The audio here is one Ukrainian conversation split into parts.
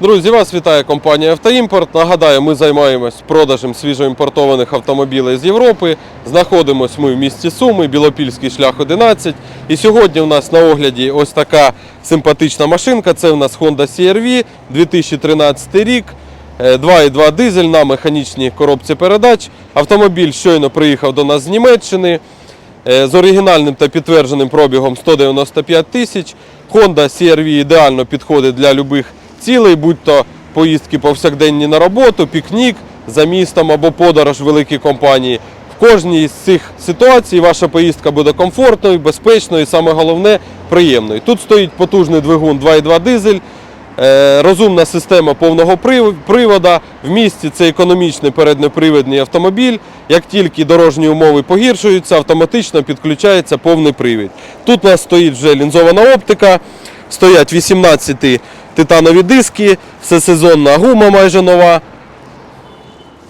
Друзі, вас вітає компанія Автоімпорт. Нагадаю, ми займаємось продажем свіжоімпортованих автомобілів з Європи. Знаходимось ми в місті Суми, Білопільський шлях 11. І сьогодні у нас на огляді ось така симпатична машинка. Це у нас Honda CR-V 2013 рік. Е, 2,2 дизель на механічній коробці передач. Автомобіль щойно приїхав до нас з Німеччини. Е, з оригінальним та підтвердженим пробігом 195 тисяч. Honda CR-V ідеально підходить для будь-яких цілей, будь-то поїздки повсякденні на роботу, пікнік за містом або подорож великій компанії. В кожній з цих ситуацій ваша поїздка буде комфортною, безпечною і саме головне приємною. Тут стоїть потужний двигун 2,2 дизель. Е, Розумна система повного прив- привода. В місті це економічний переднепривідний автомобіль. Як тільки дорожні умови погіршуються, автоматично підключається повний привід. Тут у нас стоїть вже лінзована оптика, стоять 18 титанові диски, всесезонна гума майже нова.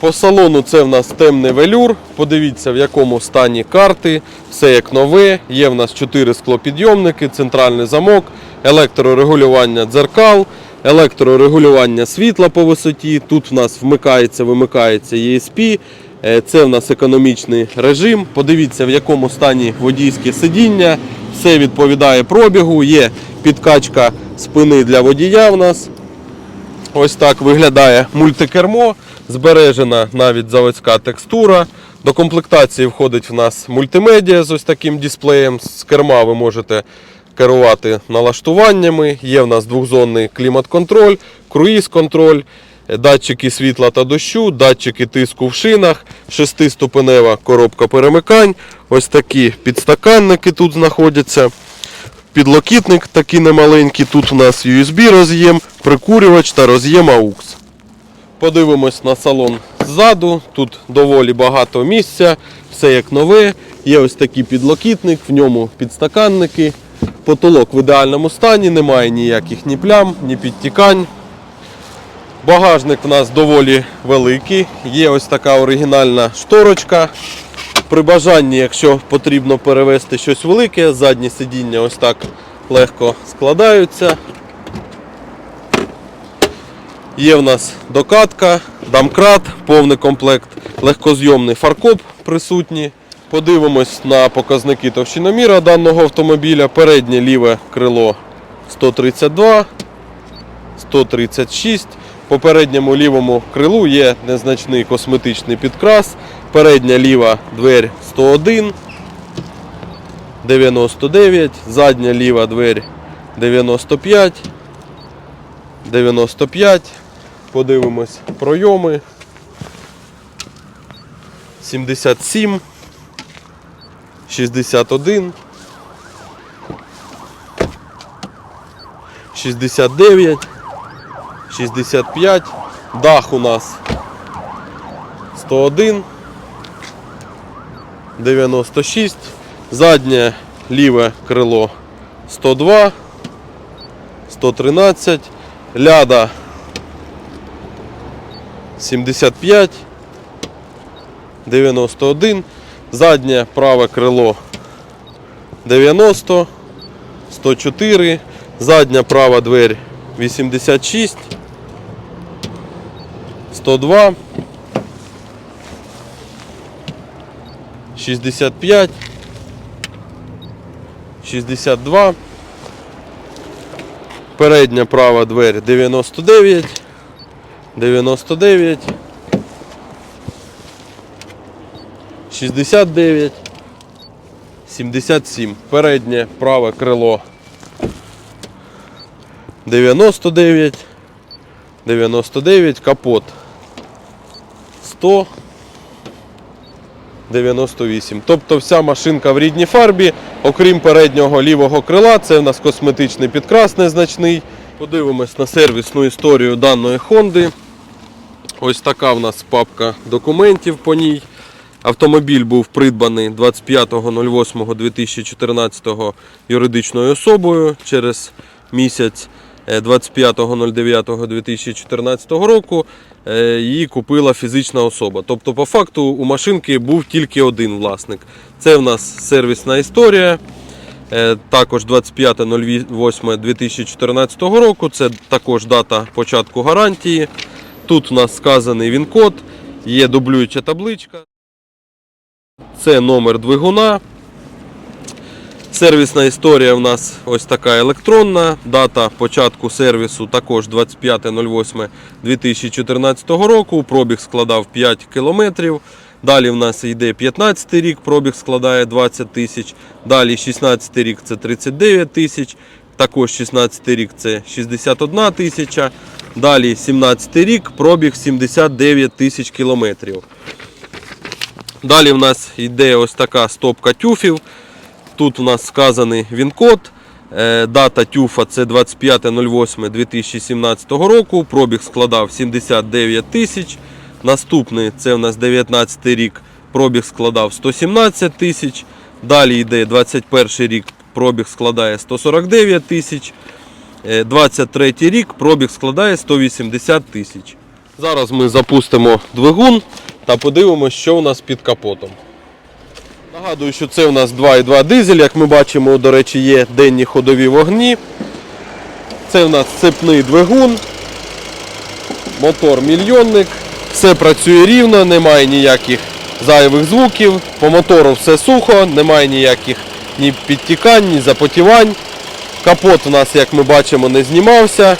По салону це в нас темний велюр. Подивіться, в якому стані карти. Все як нове. Є в нас 4 склопідйомники, центральний замок, електрорегулювання дзеркал, електрорегулювання світла по висоті. Тут в нас вмикається, вимикається ESP. Е, Це в нас економічний режим. Подивіться, в якому стані водійське сидіння. Все відповідає пробігу. Є підкачка спини для водія в нас. Ось так виглядає мультикермо, збережена навіть заводська текстура. До комплектації входить в нас мультимедіа з ось таким дисплеєм. З керма ви можете керувати налаштуваннями. Є в нас двохзонний клімат-контроль, круїз-контроль, датчики світла та дощу, датчики тиску в шинах, шестиступенева коробка перемикань. Ось такі підстаканники тут знаходяться. Підлокітник такий немаленький. Тут у нас USB роз'єм, прикурювач та роз'єм AUX. Подивимось на салон ззаду. Тут доволі багато місця, все як нове. Є ось такий підлокітник, в ньому підстаканники. Потолок в ідеальному стані, немає ніяких ні плям, ні підтікань. Багажник у нас доволі великий. Є ось така оригінальна шторочка. При бажанні, якщо потрібно перевезти щось велике, задні сидіння ось так легко складаються. Є в нас докатка, дамкрат, повний комплект, легкозйомний фаркоп присутній. Подивимось на показники товщиноміра даного автомобіля. Переднє ліве крило 132, 136. По передньому лівому крилу є незначний косметичний підкрас. Передня ліва двері 101, 99, задня ліва двері 95, 95. Подивимось пройоми. 77, 61, 69, 65. Дах у нас 101, 96. Заднє ліве крило 102, 113. Ляда 75, 91. Заднє праве крило 90, 104. Задня права дверь 86, 102, 65, 62. Передня права дверь 99, 99, 69, 77. Переднє праве крило 99, 99, капот 100, 98. Тобто вся машинка в рідній фарбі, окрім переднього лівого крила, це в нас косметичний підкрас незначний. Подивимось на сервісну історію даної Хонди. Ось така в нас папка документів по ній. Автомобіль був придбаний 25.08.2014 юридичною особою через місяць 25.09.2014 року е, її купила фізична особа. Тобто, по факту у машинки був тільки один власник. Це в нас сервісна історія. Е, Також 25.08.2014 року. Це також дата початку гарантії. Тут у нас сказаний він-код, є дублююча табличка. Це номер двигуна. Сервісна історія в нас ось така електронна. Дата початку сервісу також 25.08.2014 року. Пробіг складав 5 кілометрів. Далі в нас йде 15 рік, пробіг складає 20 тисяч. Далі 16 рік це 39 тисяч. Також 16 рік це 61 тисяча. Далі 17 рік, пробіг 79 тисяч кілометрів. Далі в нас йде ось така стопка тюфів. Тут у нас сказаний він-код. Е, Дата тюфа це 25.08.2017 року. Пробіг складав 79 тисяч. Наступний це у нас 19 рік. Пробіг складав 117 тисяч. Далі йде 21 рік. Пробіг складає 149 тисяч. Е, 23 рік пробіг складає 180 тисяч. Зараз ми запустимо двигун та подивимося, що у нас під капотом. Нагадую, що це у нас 2,2 дизель, як ми бачимо, до речі, є денні ходові вогні. Це у нас цепний двигун, мотор мільйонник. Все працює рівно, немає ніяких зайвих звуків. По мотору все сухо, немає ніяких ні підтікань, ні запотівань. Капот у нас, як ми бачимо, не знімався.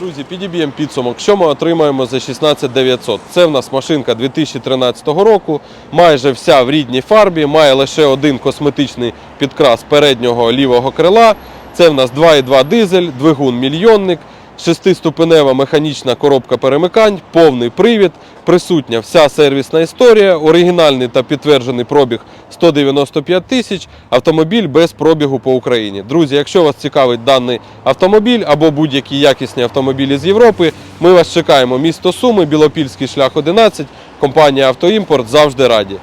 Друзі, підіб'ємо підсумок. Що ми отримаємо за 16 900? Це в нас машинка 2013 року, майже вся в рідній фарбі, має лише один косметичний підкрас переднього лівого крила. Це в нас 2,2 дизель, двигун мільйонник, шестиступенева механічна коробка перемикань, повний привід, присутня вся сервісна історія, оригінальний та підтверджений пробіг 195 тисяч, автомобіль без пробігу по Україні. Друзі, якщо вас цікавить даний автомобіль або будь-які якісні автомобілі з Європи, ми вас чекаємо. Місто Суми, Білопільський шлях 11, компанія Автоімпорт завжди раді.